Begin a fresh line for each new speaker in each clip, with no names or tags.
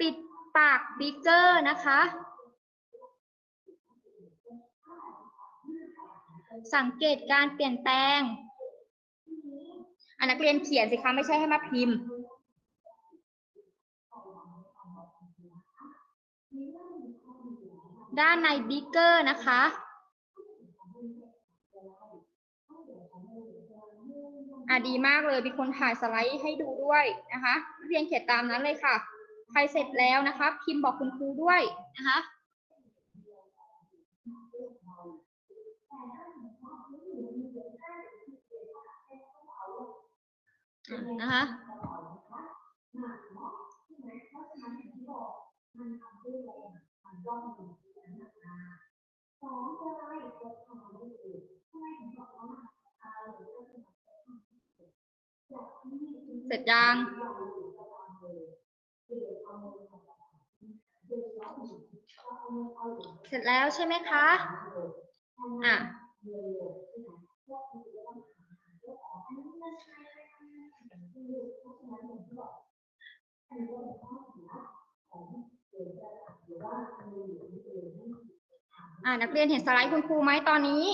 ปิดปากบิ๊กเกอร์นะคะ สังเกตการเปลี่ยนแปลงอันนักเรียนเขียนสิคะไม่ใช่ให้มาพิมพ์ ด้านในบิ๊กเกอร์นะคะ อะดีมากเลยมีคนถ่ายสไลด์ให้ดูด้วยนะคะเรียนเขียนตามนั้นเลยค่ะ ใครเสร็จแล้วนะคะ พิมพ์บอกคุณครูด้วยนะคะอะนะคะ เสร็จยังเสร็จแล้วใช่ไหมคะ อะ อ่านักเรียนเห็นสไลด์คุณครูไหมตอนนี้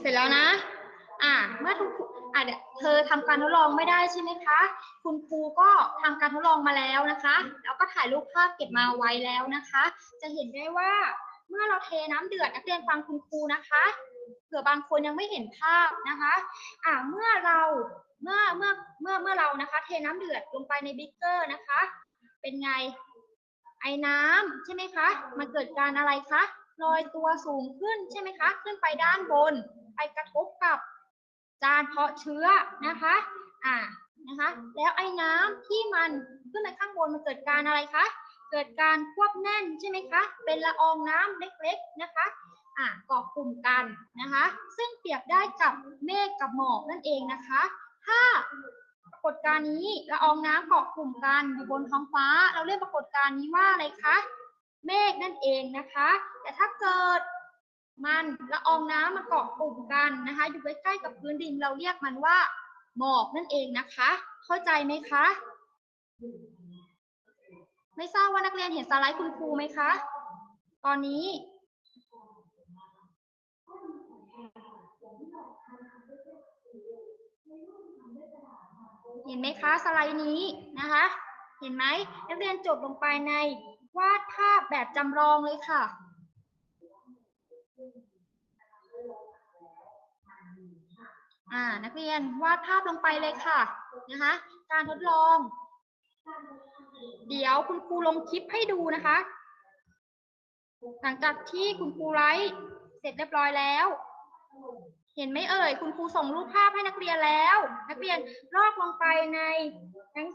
เสร็จแล้วนะ อ่า เมื่อทุกอ่าเดี๋ยวเธอทำการทดลองไม่ได้ใช่ไหมคะ คุณครูก็ทำการทดลองมาแล้วนะคะ แล้วก็ถ่ายรูปภาพเก็บมาไว้แล้วนะคะ จะเห็นได้ว่าเมื่อเราเทน้ำเดือดนักเรียนฟังคุณครูนะคะเผื่อบางคนยังไม่เห็นภาพนะคะ อ่าเมื่อเราเมื่อเมื่อเมื่อเมื่อเรานะคะ เทน้ำเดือดลงไปในบิ๊กเกอร์นะคะ เป็นไง ไอ้น้ำใช่ไหมคะมันเกิดการอะไรคะลอยตัวสูงขึ้นใช่ไหมคะ ขึ้นไปด้านบน ไปกระทบกับจานเพาะเชื้อนะคะ อ่า นะคะ แล้วไอ้น้ำที่มันขึ้นไปข้างบนมันเกิดการอะไรคะ เกิดการควบแน่นใช่ไหมคะ เป็นละอองน้ำเล็กๆนะคะ อ่าเกาะกลุ่มกันนะคะ ซึ่งเปรียบได้กับเมฆกับหมอกนั่นเองนะคะ ถ้า ฏการณ์นี้ละอองน้ำเกาะกลุ่มกันอยู่บนท้องฟ้า เราเรียกปรากฏการณ์นี้ว่าอะไรคะ เมฆนั่นเองนะคะ แต่ถ้าเกิดมันละอองน้ำมาเกาะกลุ่มกันนะคะ อยู่ใกล้ๆกับพื้นดินเราเรียกมันว่าหมอกนั่นเองนะคะ เข้าใจไหมคะ ไม่ทราบว่านักเรียนเห็นสไลด์คุณครูไหมคะ ตอนนี้ เห็นไหมคะสไลด์นี้นะคะ เห็นไหมนักเรียนจดลงไปในวาดภาพแบบจำลองเลยค่ะ อ่า นักเรียนวาดภาพลงไปเลยค่ะนะคะ การทดลอง เดี๋ยวคุณครูลงคลิปให้ดูนะคะ หลังจากที่คุณครูไลฟ์เสร็จเรียบร้อยแล้ว เห็นไหมเอ่ยคุณครูส่งรูปภาพให้นักเรียนแล้ว นักเรียนลอกลงไปในหนัง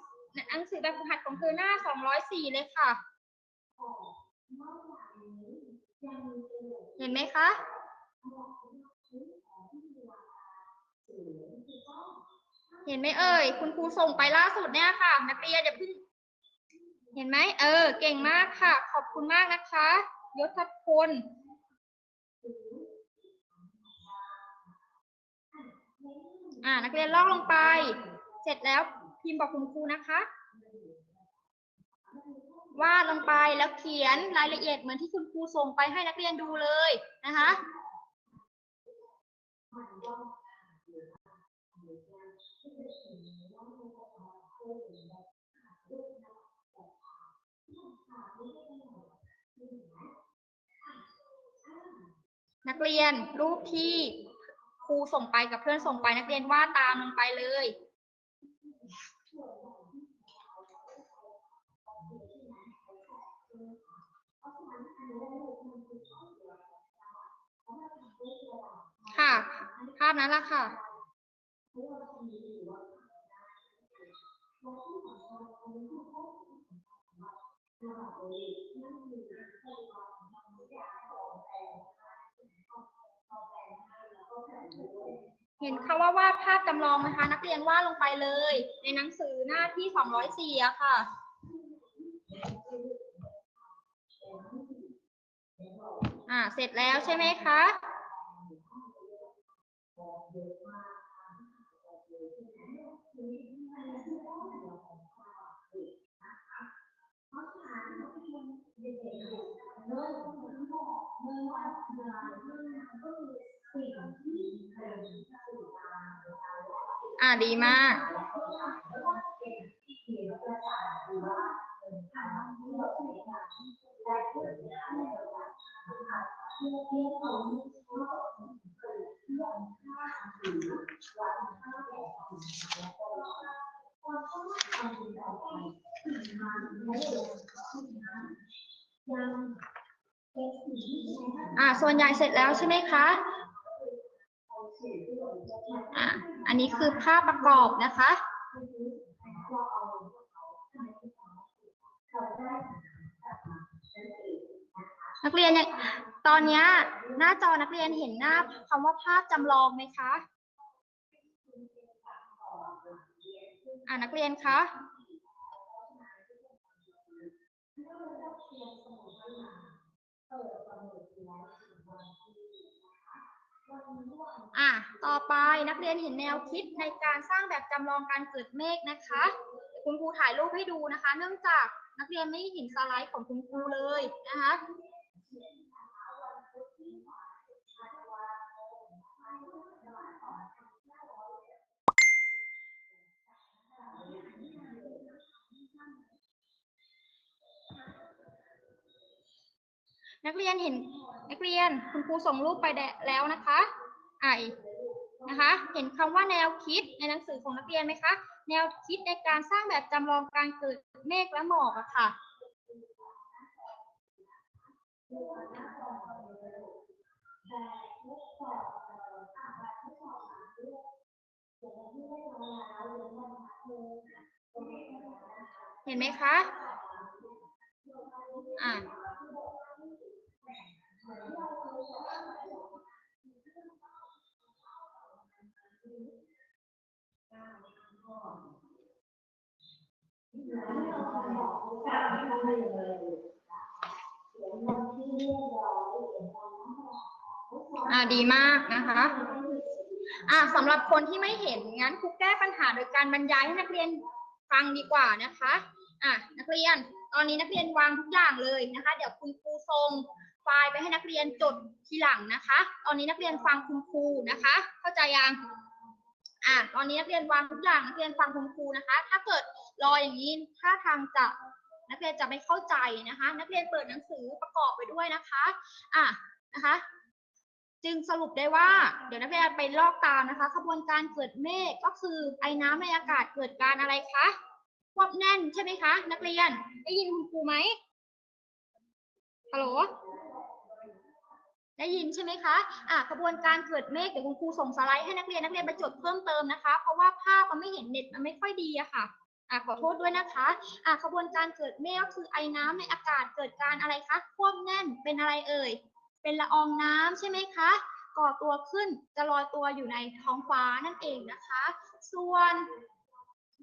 หนังสือแบบฝึกหัดของเธอหน้า 204 เลยค่ะ เห็นไหมคะ เห็นไหมเอ่ยคุณครูส่งไปล่าสุดเนี่ยค่ะ นักเรียนอย่าเพิ่งเห็นไหมเออ เก่งมากค่ะ ขอบคุณมากนะคะยศพล อ่า นักเรียนลอกลงไป เสร็จแล้วพิมพ์บอกคุณครูนะคะวาดลงไปแล้วเขียนรายละเอียดเหมือนที่คุณครูส่งไปให้นักเรียนดูเลยนะคะนักเรียนรูปที่ รูส่งไปกับเพื่อนส่งไปนักเรียนวาดตามลงไปเลย ค่ะ ภาพนั้นละค่ะ เห็นคำว่าวาดภาพจำลองนะคะ นักเรียนวาดลงไปเลย ในหนังสือหน้าที่สองร้อยสี่อะค่ะ อ่า เสร็จแล้วใช่ไหมคะ อ่าดีมาก อ่าส่วนใหญ่เสร็จแล้วใช่ไหมคะ อันนี้คือภาพประกอบนะคะ นักเรียนเนี่ยตอนนี้หน้าจอนักเรียนเห็นหน้าคำว่าภาพจำลองไหมคะ อ่านักเรียนคะ อะต่อไปนักเรียนเห็นแนวคิดในการสร้างแบบจำลองการเกิดเมฆนะคะคุณครูถ่ายรูปให้ดูนะคะ เนื่องจากนักเรียนไม่เห็นสไลด์ของคุณครูเลยนะคะนักเรียนเห็นนักเรียนคุณครูส่งรูปไปแล้วนะคะ ไอะนะคะ เห็นคำว่าแนวคิดในหนังสือของนักเรียนไหมคะ แนวคิดในการสร้างแบบจำลองการเกิดเมฆและหมอกอะค่ะ เห็นไหมคะ อ่า อ่าดีมากนะคะอ่าสำหรับคนที่ไม่เห็นงั้นครูแก้ปัญหาโดยการบรรยายให้นักเรียนฟังดีกว่านะคะอะนักเรียน ตอนนี้นักเรียนวางทุกอย่างเลยนะคะ เดี๋ยวคุณครูส่งไฟล์ไปให้นักเรียนจดทีหลังนะคะ ตอนนี้นักเรียนฟังคุณครูนะคะ เข้าใจยัง อะตอนนี้นักเรียนวางทุกอย่างนักเรียนฟังคุณครูนะคะ ถ้าเกิดรออย่างนี้ถ้าทางจะนักเรียนจะไม่เข้าใจนะคะ นักเรียนเปิดหนังสือประกอบไปด้วยนะคะอะนะคะ จึงสรุปได้ว่า เดี๋ยวนักเรียนไปลอกตามนะคะขบวนการเกิดเมฆก็คือไอ้น้ำในอากาศเกิดการอะไรคะควบแน่นใช่ไหมคะ นักเรียนได้ยินคุณครูไหมฮัลโหล ได้ยินใช่ไหมคะอะขบวนการเกิดเมฆเดี๋ยวคุณครูส่งสไลด์ให้นักเรียนนักเรียนไปจดเพิ่มเติมนะคะ เพราะว่าภาพมันไม่เห็นเน็ตมันไม่ค่อยดีอะค่ะอะขอโทษด้วยนะคะอะขบวนการเกิดเมฆก็คือไอ้น้ำในอากาศเกิดการอะไรคะควบแน่นเป็นอะไรเอ่ย เป็นละอองน้ำใช่ไหมคะก่อตัวขึ้นจะลอยตัวอยู่ในท้องฟ้านั่นเองนะคะ ส่วน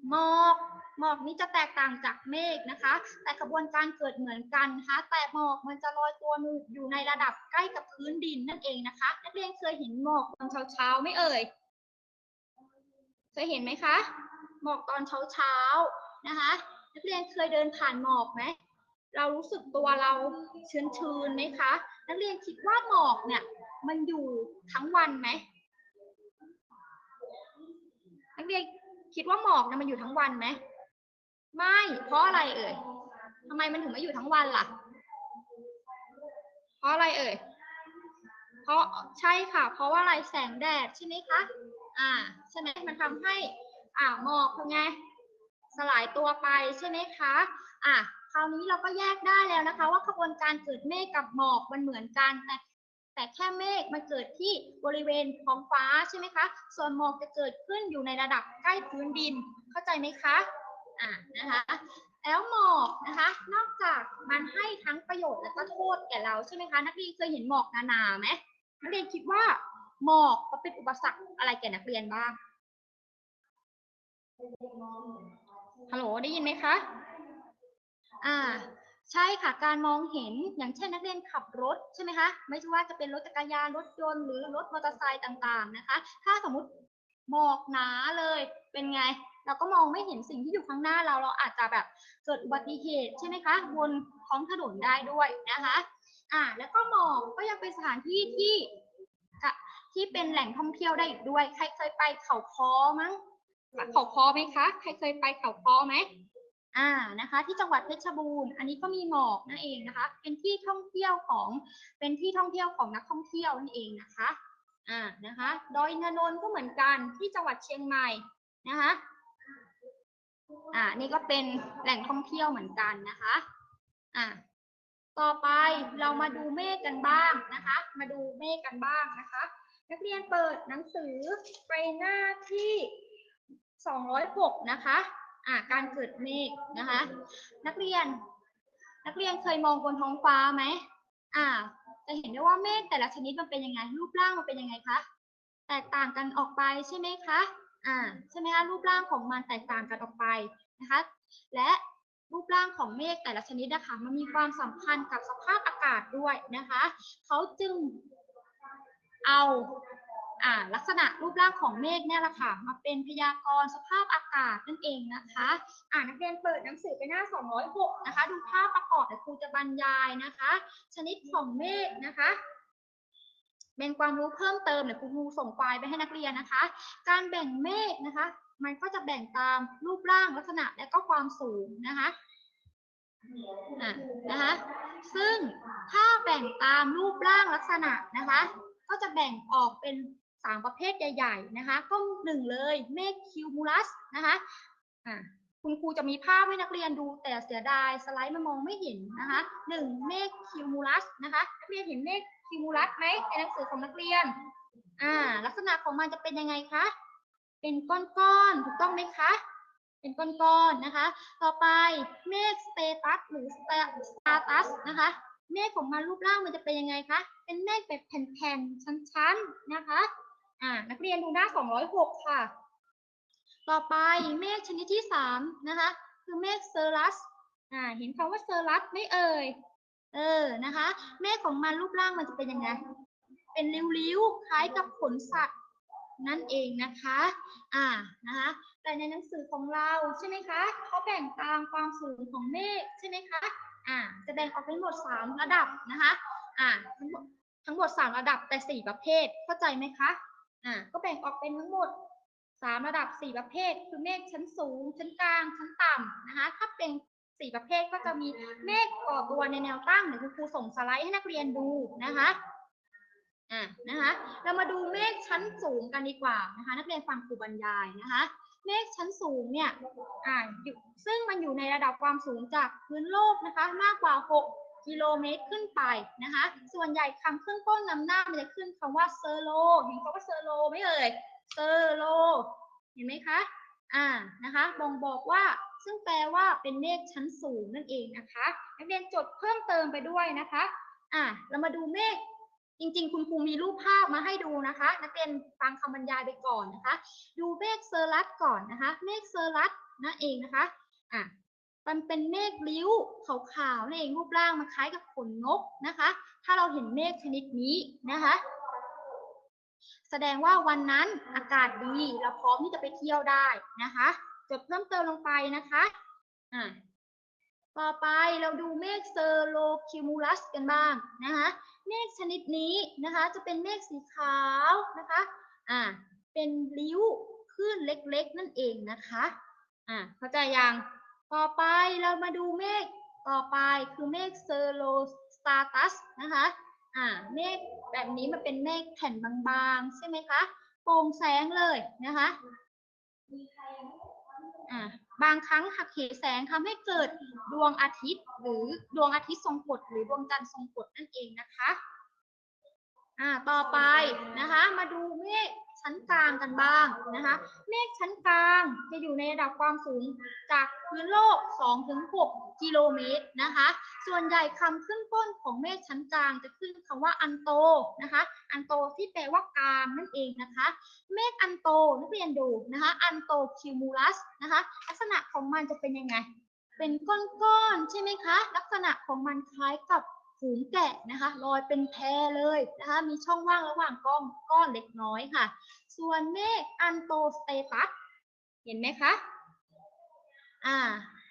หมอกหมอกนี้จะแตกต่างจากเมฆนะคะ แต่กระบวนการเกิดเหมือนกันนะคะแต่หมอกมันจะลอยตัวอยู่ในระดับใกล้กับพื้นดินนั่นเองนะคะ นักเรียนเคยเห็นหมอกตอนเช้าๆไหม่เอ่ยเคยเห็นไหมคะ หมอกตอนเช้าๆนะคะนักเรียนเคยเดินผ่านหมอกไหมเรารู้สึกตัวเราชื้นๆไหมคะ นักเรียนคิดว่าหมอกเนี่ยมันอยู่ทั้งวันไหมนักเรียน คิดว่าหมอกนี่ยมันอยู่ทั้งวันไหมไม่ เพราะอะไรเอ่ยทำไมมันถึงไม่อยู่ทั้งวันล่ะ เพราะอะไรเอ่ย เพราะใช่ค่ะ เพราะว่าอะไรแสงแดดใช่ไหมคะ อ่าใช่ไหมมันทำให้ อ่าหมอกเป็นไง สลายตัวไปใช่ไหมคะ อะคราวนี้เราก็แยกได้แล้วนะคะ ว่าขบวนการเกิดเมฆกับหมอกมันเหมือนกันแต่ แต่แค่เมฆมันเกิดที่บริเวณท้องฟ้าใช่ไหมคะ ส่วนหมอกจะเกิดขึ้นอยู่ในระดับใกล้พื้นดิน เข้าใจไหมคะ อะนะคะ แล้วหมอกนะคะ นอกจากมันให้ทั้งประโยชน์และก็โทษแก่เราใช่ไหมคะ นักเรียนเคยเห็นหมอกหนาๆไหมนักเรียนคิดว่าหมอกเป็นอุปสรรคอะไรแก่นักเรียนบ้าง ฮัลโหล ได้ยินไหมคะ อ่า ใช่ค่ะการมองเห็นอย่างเช่นนักเรียนขับรถใช่ไหมคะไม่ใช่ว่าจะเป็นรถจักรยานรถยนต์หรือรถมอเตอร์ไซค์ต่างๆนะคะ ถ้าสมมติหมอกหนาเลยเป็นไง เราก็มองไม่เห็นสิ่งที่อยู่ข้างหน้าเราเราอาจจะแบบเกิดอุบัติเหตุใช่ไหมคะบนท้องถนนได้ด้วยนะคะอ่าแล้วก็หมอกก็ยังเป็นสถานที่ที่ที่เป็นแหล่งท่องเที่ยวได้อีกด้วย ใครเคยไปเขาคอมั้งเขาคอไหมคะ ใครเคยไปเขาคอไหม อ่านะคะ ที่จังหวัดเพชรบูรณ์อันนี้ก็มีหมอกนั่นเองนะคะ เป็นที่ท่องเที่ยวของเป็นที่ท่องเที่ยวของนักท่องเที่ยวนั่นเองนะคะอ่านะคะดอยนนนท์ก็เหมือนกันที่จังหวัดเชียงใหม่นะคะอ่านี่ก็เป็นแหล่งท่องเที่ยวเหมือนกันนะคะอ่าต่อไปเรามาดูเมฆกันบ้างนะคะ มาดูเมฆกันบ้างนะคะ นักเรียนเปิดหนังสือไปหน้าที่ 206 นะคะ อ่าการเกิดเมฆนะคะ นักเรียน นักเรียนเคยมองบนท้องฟ้าไหมอ่า จะเห็นได้ว่าเมฆแต่ละชนิดมันเป็นยังไง รูปร่างมันเป็นยังไงคะแตกต่างกันออกไปใช่ไหมคะอ่าใช่ไหมคะรูปร่างของมันแตกต่างกันออกไปนะคะ และรูปร่างของเมฆแต่ละชนิดนะคะมันมีความสัมพันธ์กับสภาพอากาศด้วยนะคะ เขาจึงเอา อ่าลักษณะรูปร่างของเมฆเนี่ยแหละค่ะมาเป็นพยากรณ์สภาพอากาศนั่นเองนะคะอ่านักเรียนเปิดหนังสือไปหน้า 206 นะคะ ดูภาพประกอบเดี๋ยวครูจะบรรยายนะคะ ชนิดของเมฆนะคะเป็นความรู้เพิ่มเติมเดี๋ยวครูส่งไฟล์ไปให้นักเรียนนะคะ การแบ่งเมฆนะคะ มันก็จะแบ่งตามรูปร่างลักษณะและก็ความสูงนะคะอะนะคะ ซึ่งถ้าแบ่งตามรูปร่างลักษณะนะคะ ก็จะแบ่งออกเป็น สามประเภทใหญ่ๆนะคะ ก็หนึ่งเลยเมฆคิวมูลัสนะคะอะคุณครูจะมีภาพให้นักเรียนดูแต่เสียดายสไลด์มันมองไม่เห็นนะคะหนึ่งเมฆคิวมูลัสนะคะนักเรียนเห็นเมฆคิวมูลัสไหมในหนังสือของนักเรียนอ่าลักษณะของมันจะเป็นยังไงคะเป็นก้อนๆถูกต้องไหมคะเป็นก้อนๆนะคะ ต่อไปเมฆสเตตัสหรือสตาตัสนะคะ เมฆของมันรูปร่างมันจะเป็นยังไงคะ เป็นเมฆแบบแผ่นๆ ชั้นๆ นะคะ อ่านักเรียนดูหน้า 206 ค่ะ ต่อไปเมฆชนิดที่ 3 นะคะ คือเมฆเซอรัสอ่าเห็นคำว่าเซอรัสไหม่เอ่ย เออ นะคะ เมฆของมันรูปร่างมันจะเป็นยังไง เป็นริ้วๆ คล้ายกับขนสัตว์นั่นเองนะคะ อ่า นะคะ แต่ในหนังสือของเราใช่ไหมคะ เขาแบ่งตามความสูงของเมฆใช่ไหมคะ อ่า จะแบ่งออกเป็นหมด 3 ระดับนะคะ อ่า ทั้งหมดทั้งหมด 3 ระดับแต่ 4 ประเภท เข้าใจไหมคะ อ่าก็แบ่งออกเป็นทั้งหมด3ระดับ4ประเภท คือเมฆชั้นสูง ชั้นกลาง ชั้นต่ำนะคะ ถ้าเป็น4ประเภทก็จะมีเมฆก่อตัวในแนวตั้งเดี๋ยวคุณครูส่งสไลด์ให้นักเรียนดูนะคะอ่านะคะ เรามาดูเมฆชั้นสูงกันดีกว่านะคะ นักเรียนฟังครูบรรยายนะคะ เมฆชั้นสูงเนี่ยอ่าซึ่งมันอยู่ในระดับความสูงจากพื้นโลกนะคะ มากกว่า 6 กิโลเมตรขึ้นไปนะคะ ส่วนใหญ่คำขึ้นต้นนำหน้ามันจะขึ้นคำว่าเซอร์โล เห็นคำว่าเซอร์โลไหมเอ่ย เซอร์โล เห็นไหมคะ อ่า นะคะ บ่งบอกว่า ซึ่งแปลว่าเป็นเมฆชั้นสูงนั่นเองนะคะ นักเรียนจดเพิ่มเติมไปด้วยนะคะ อ่า เรามาดูเมฆจริงๆ คุณครูมีรูปภาพมาให้ดูนะคะ นักเรียนฟังคำบรรยายไปก่อนนะคะ ดูเมฆเซอร์รัสก่อนนะคะ เมฆเซอร์รัสนั่นเองนะคะ อะ มันเป็นเมฆริ้วขาวๆนั่นเองรูปร่างมันคล้ายกับขนนกนะคะ ถ้าเราเห็นเมฆชนิดนี้นะคะ แสดงว่าวันนั้นอากาศดีเราพร้อมที่จะไปเที่ยวได้นะคะจดเพิ่มเติมลงไปนะคะอะต่อไปเราดูเมฆเซอร์โลคิมูลัสกันบ้างนะคะเมฆชนิดนี้นะคะจะเป็นเมฆสีขาวนะคะอ่าเป็นริ้วคลื่นเล็กๆ นั่นเองนะคะอ่าเข้าใจยัง ต่อไปเรามาดูเมฆต่อไปคือเมฆเซอร์โลสตาตัสนะคะอ่าเมฆแบบนี้มันเป็นเมฆแผ่นบางๆ ใช่ไหมคะโปร่งแสงเลยนะคะอ่าบางครั้งหักเหแสงทำให้เกิดดวงอาทิตย์ หรือดวงอาทิตย์ทรงกฎหรือดวงจันทร์ทรงกฎนั่นเองนะคะอ่าต่อไปนะคะ มาดูเมฆ ชั้นกลางกันบ้างนะคะ เมฆชั้นกลางจะอยู่ในระดับความสูงจากพื้นโลก 2-6 กิโลเมตรนะคะ ส่วนใหญ่คำขึ้นต้นของเมฆชั้นกลางจะขึ้นคำว่าอันโตนะคะ อันโตที่แปลว่ากลางนั่นเองนะคะ เมฆอันโตนักเรียนดูนะคะ อันโตคิวมูลัสนะคะ ลักษณะของมันจะเป็นยังไง เป็นก้อนๆใช่ไหมคะ ลักษณะของมันคล้ายกับ ฝูงแกะนะคะลอยเป็นแพเลยนะคะมีช่องว่างระหว่างก้อนก้อนเล็กน้อยค่ะ ส่วนเมฆอันโตสเตตัสเห็นไหมคะอ่า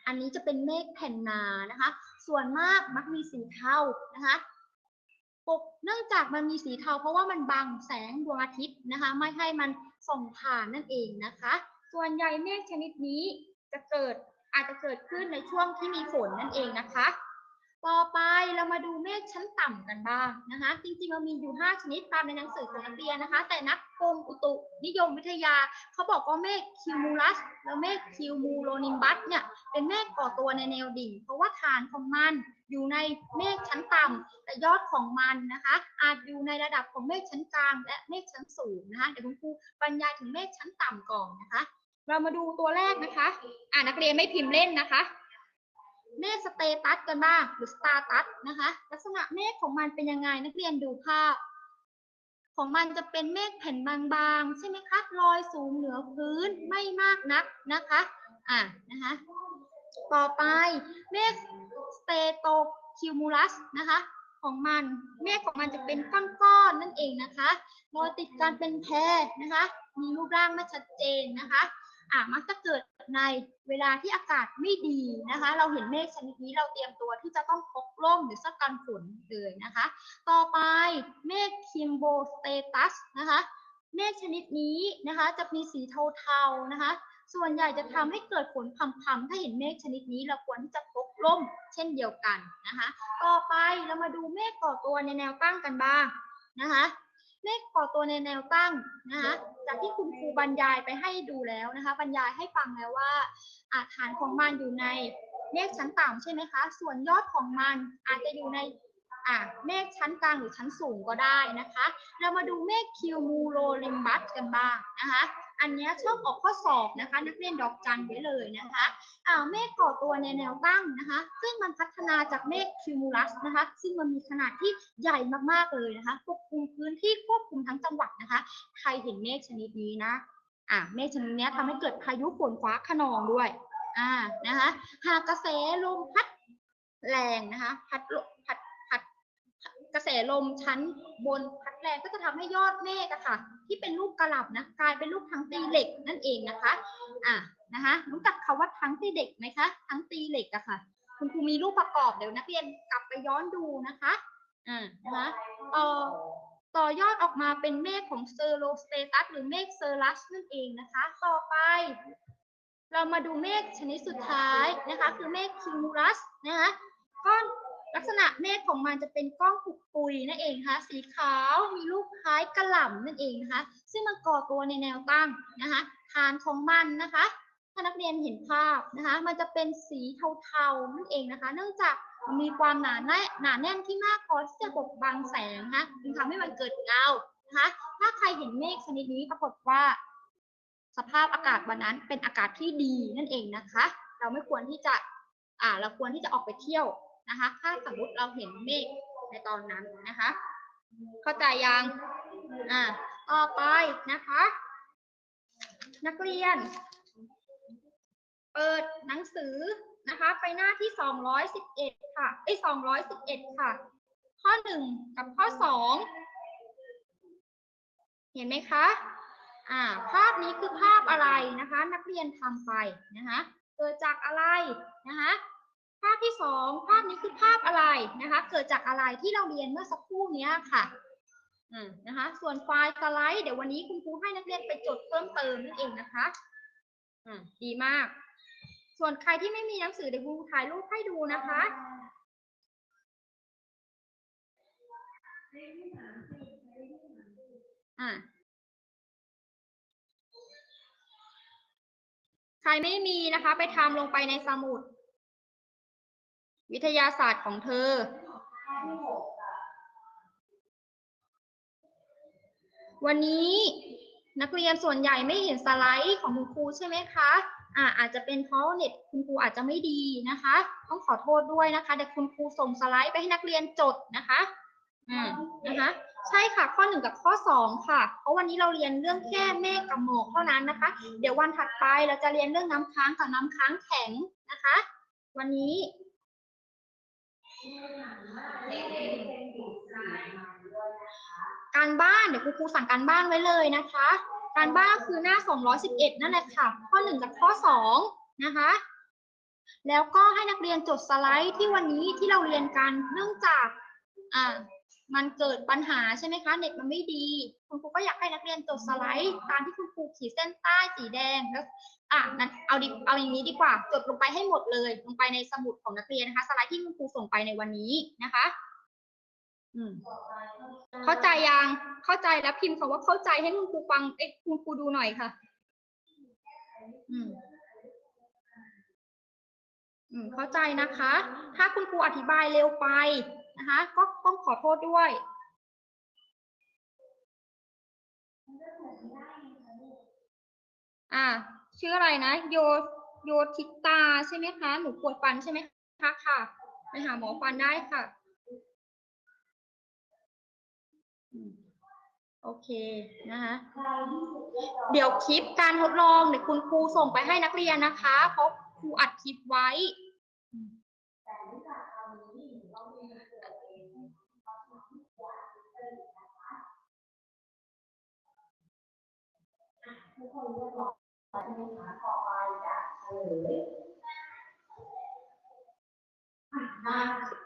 อันนี้จะเป็นเมฆแผ่นหนานะคะ ส่วนมากมักมีสีเทานะคะปกเนื่องจากมันมีสีเทาเพราะว่ามันบังแสงดวงอาทิตย์นะคะ ไม่ให้มันส่องผ่านนั่นเองนะคะ ส่วนใหญ่เมฆชนิดนี้จะเกิดอาจจะเกิดขึ้นในช่วงที่มีฝนนั่นเองนะคะ ต่อไปเรามาดูเมฆชั้นต่ำกันบ้างนะคะ จริงๆมันมีอยู่ 5 ชนิดตามในหนังสือของนักเรียนนะคะ แต่นักกรมอุตุนิยมวิทยา เขาบอกว่าเมฆคิวมูลัสแล้วเมฆคิวมูโลนิมบัสเนี่ยเป็นเมฆก่อตัวในแนวดิ่ง เพราะว่าฐานของมันอยู่ในเมฆชั้นต่ำแต่ยอดของมันนะคะ อาจอยู่ในระดับของเมฆชั้นกลาง และเมฆชั้นสูงนะคะเดี๋ยวคุณครูบรรยายถึงเมฆชั้นต่ำก่อนนะคะ เรามาดูตัวแรกนะคะ อ่านักเรียนไม่พิมพ์เล่นนะคะ เมฆสเตตัสกันบ้างหรือสตาตัสนะคะ ลักษณะเมฆของมันเป็นยังไงนักเรียนดูภาพ ของมันจะเป็นเมฆแผ่นบางๆ ใช่ไหมคะลอยสูงเหนือพื้นไม่มากนักนะคะอ่านะคะต่อไปเมฆสเตโตคิวมูลัสนะคะของมันเมฆของมันจะเป็นก้อนๆนั่นเองนะคะลอยติดกันเป็นแพรนะคะ มีรูปร่างไม่ชัดเจนนะคะอ่ามักจะเกิด ในเวลาที่อากาศไม่ดีนะคะ เราเห็นเมฆชนิดนี้เราเตรียมตัวที่จะต้องพกร่มหรือสื้อกันฝนเลยนะคะ ต่อไปเมฆคิมโบสเตตัสนะคะเมฆชนิดนี้นะคะจะมีสีเทาๆนะคะ ส่วนใหญ่จะทำให้เกิดฝนพรำๆถ้าเห็นเมฆชนิดนี้เราควรที่จะพกร่มเช่นเดียวกันนะคะ ต่อไปเรามาดูเมฆก่อตัวในแนวตั้งกันบ้างนะคะ เมฆก่อตัวในแนวตั้งนะคะจากที่คุณครูบรรยายไปให้ดูแล้วนะคะบรรยายให้ฟังแล้วว่าอาฐานของมันอยู่ในเมฆชั้นต่ำใช่ไหมคะ ส่วนยอดของมันอาจจะอยู่ในอ่าเมฆชั้นกลางหรือชั้นสูงก็ได้นะคะ เรามาดูเมฆคิวมูโรลิมบัสกันบ้างนะคะ อันนี้ชอบออกข้อสอบนะคะ นักเรียนดอกจันไว้เลยนะคะอ่าเมฆก่อตัวในแนวตั้งนะคะ ซึ่งมันพัฒนาจากเมฆคิวมูลัสนะคะ ซึ่งมันมีขนาดที่ใหญ่มากๆเลยนะคะควบคุมพื้นที่ควบคุมทั้งจังหวัดนะคะ ใครเห็นเมฆชนิดนี้นะอ่าเมฆชนิดนี้ยทำให้เกิดพายุฝนฟ้าขนองด้วยอ่านะคะหากกระแสลมพัดแรงนะคะ พัด ระแสลมชั้นบนพัดแรงก็จะทำให้ยอดเมฆอะค่ะ ที่เป็นลูกกระหลับนะกลายเป็นลูกทั้งตีเหล็กนั่นเองนะคะอ่านะคะรู้จักคาว่าทั้งตีเหล็กไหมคะทั้งตีเหล็กอะค่ะ คุณครูมีรูปประกอบเดี๋ยวนักเรียนกลับไปย้อนดูนะคะอ่านะคะเอ่อต่อยอดออกมาเป็นเมฆของเซอร์โลสเตตัสหรือเมฆเซอร์ลัสนั่นเองนะคะ ต่อไป เรามาดูเมฆชนิดสุดท้ายนะคะ คือเมฆคิวมูลัสนะคะก้อน ลักษณะเมฆของมันจะเป็นก้อนผุกปุยนั่นเองค่ะสีขาวมีรูปคล้ายกระหล่ำนั่นเองนะคะ ซึ่งมันก่อตัวในแนวตั้งนะคะฐานของมันนะคะ ถ้านักเรียนเห็นภาพนะคะ มันจะเป็นสีเทาๆนั่นเองนะคะ เนื่องจากมีความหนาแน่นหนาแน่นที่มากพอที่จะบดบังแสงนะคะจึงทำให้มันเกิดเงานะคะ ถ้าใครเห็นเมฆชนิดนี้ปรากฏว่า สภาพอากาศวันนั้นเป็นอากาศที่ดีนั่นเองนะคะ เราไม่ควรที่จะอ่าเราควรที่จะออกไปเที่ยว นะคะ ถ้าสมมติเราเห็นเมฆในตอนนั้นนะคะ เข้าใจยังอ่าต่อไปนะคะ นักเรียน เปิดหนังสือนะคะ ไปหน้าที่สองร้อยสิบเอ็ดค่ะไอ้สองร้อยสิบเอ็ดค่ะ ข้อหนึ่งกับข้อสองเห็นไหมคะอ่าภาพนี้คือภาพอะไรนะคะ นักเรียนทำไปนะคะ เกิดจากอะไรนะคะ ภาพที่สองภาพนี้คือภาพอะไรนะคะ เกิดจากอะไรที่เราเรียนเมื่อสักครู่นี้ค่ะอืมนะคะ ส่วนไฟล์สไลด์เดี๋ยววันนี้คุณครูให้นักเรียนไปจดเพิ่มเติมนั่นเองนะคะอืมดีมาก ส่วนใครที่ไม่มีหนังสือเดี๋ยวครูถ่ายรูปให้ดูนะคะอ่าใครไม่มีนะคะ ไปทำลงไปในสมุด วิทยาศาสตร์ของเธอ วันนี้นักเรียนส่วนใหญ่ไม่เห็นสไลด์ของคุณครูใช่ไหมคะอ่าอาจจะเป็นเพราะเน็ตคุณครูอาจจะไม่ดีนะคะ ต้องขอโทษด้วยนะคะเดี๋ยวคุณครูส่งสไลด์ไปให้นักเรียนจดนะคะอืมนะคะใช่ค่ะข้อหนึ่งกับข้อสองค่ะ เพราะวันนี้เราเรียนเรื่องแค่เมฆกับหมอกเท่านั้นนะคะ เดี๋ยววันถัดไปเราจะเรียนเรื่องน้ำค้างกับน้ำค้างแข็งนะคะ วันนี้ การบ้านเดี๋ยวครูครูสั่งการบ้านไว้เลยนะคะ การบ้านคือหน้า 211 นั่นแหละค่ะ ข้อ 1 กับข้อ 2 นะคะ แล้วก็ให้นักเรียนจดสไลด์ที่วันนี้ที่เราเรียนกันเนื่องจากอ่ามันเกิดปัญหาใช่ไหมคะเน็ตมันไม่ดี คุณครูก็อยากให้นักเรียนจดสไลด์ตามที่คุณครูขีดเส้นใต้สีแดงแล้ว อะนั้นเอาดิเอาอย่างนี้ดีกว่า จดลงไปให้หมดเลย ลงไปในสมุดของนักเรียนนะคะ สไลด์ที่คุณครูส่งไปในวันนี้นะคะ อืม เข้าใจยัง เข้าใจแล้วพิมพ์คำว่าเข้าใจให้คุณครูฟัง เอ้คุณครูดูหน่อยค่ะ อืมอืมเข้าใจนะคะ ถ้าคุณครูอธิบายเร็วไปนะคะ ก็ต้องขอโทษด้วย อ่า ชื่ออะไรนะ โยโยทิตาใช่ไหมคะ หนูปวดฟันใช่ไหมคะค่ะไปหาหมอฟันได้ค่ะ โอเคนะคะเดี๋ยวคลิปการทดลองเดี๋ยวคุณครูส่งไปให้นักเรียนนะคะเพราะครูอัดคลิปไว้นัก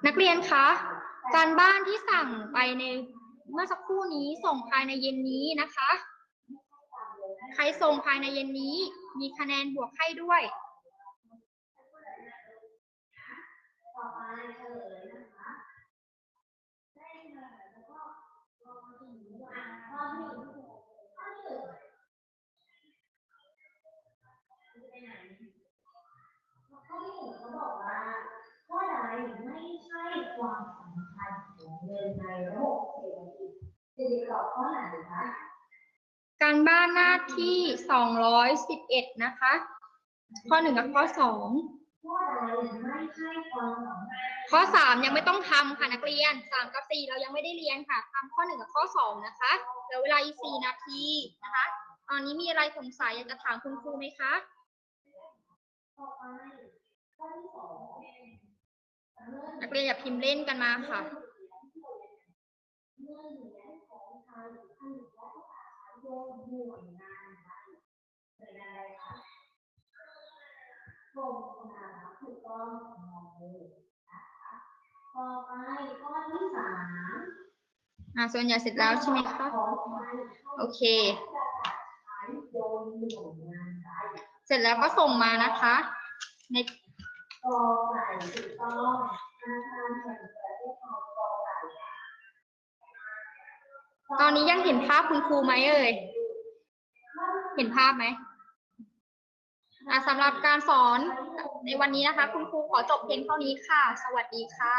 นักเรียนคะ การบ้านที่สั่งไปในเมื่อสักครู่นี้ส่งภายในเย็นนี้นะคะ ใครส่งภายในเย็นนี้ มีคะแนนบวกให้ด้วย
ข้อที่หนึ่งเขาบอกว่าข้อใดไม่ใช่ ความสำคัญของเงินในระบบเศรษฐกิจจะตอบข้อไหนคะ
การบ้านหน้าที่ 211 นะคะ ข้อหนึ่งกับข้อสอง
ข้อใดไม่ใช่ความสำคัญ
ข้อสามยังไม่ต้องทำค่ะนักเรียนสามกับสี่เรายังไม่ได้เรียนค่ะทำข้อหนึ่งกับข้อสองนะคะเหลือเวลาอีกสี่นาทีนะคะ ตอนนี้มีอะไรสงสัยอยากจะถามคุณครูไหมคะ นักเรียนอย่าพิมพ์เล่นกันมาค่ะ
เมื่อเหรียญของไทยผลิตระกาศใช้โยนงานใดหน่วยงานใดคะกรมธนารักษ์ถูกต้องมองเลยนะคะต่อไปข้อที่สาม
อ่าส่วนใหญ่เสร็จแล้วใช่ไหมคะโอเค เสร็จแล้วก็ส่งมานะคะใน
กอไก่ถูกต้องธนาคารแห่งประเทศไทยกอไก่
ตอนนี้ยังเห็นภาพคุณครูไหมเอ่ย เห็นภาพไหมอ่าสำหรับการสอนในวันนี้นะคะ คุณครูขอจบเพียงเท่านี้ค่ะ สวัสดีค่ะ